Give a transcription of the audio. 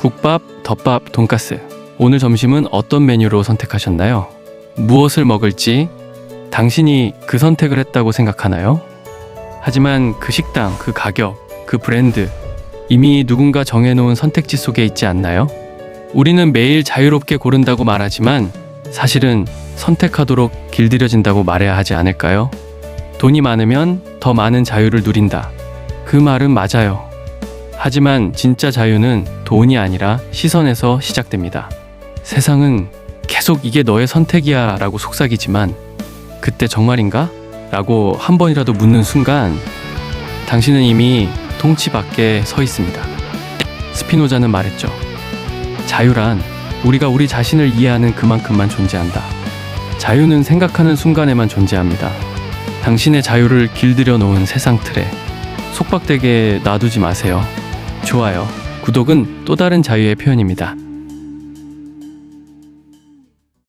국밥, 덮밥, 돈가스. 오늘 점심은 어떤 메뉴로 선택하셨나요? 무엇을 먹을지 당신이 그 선택을 했다고 생각하나요? 하지만 그 식당, 그 가격, 그 브랜드 이미 누군가 정해놓은 선택지 속에 있지 않나요? 우리는 매일 자유롭게 고른다고 말하지만 사실은 선택하도록 길들여진다고 말해야 하지 않을까요? 돈이 많으면 더 많은 자유를 누린다. 그 말은 맞아요. 하지만 진짜 자유는 돈이 아니라 시선에서 시작됩니다. 세상은 계속 이게 너의 선택이야 라고 속삭이지만 그때 정말인가? 라고 한 번이라도 묻는 순간 당신은 이미 통치 밖에 서 있습니다. 스피노자는 말했죠. 자유란 우리가 우리 자신을 이해하는 그만큼만 존재한다. 자유는 생각하는 순간에만 존재합니다. 당신의 자유를 길들여 놓은 세상 틀에 속박되게 놔두지 마세요. 좋아요. 구독은 또 다른 자유의 표현입니다.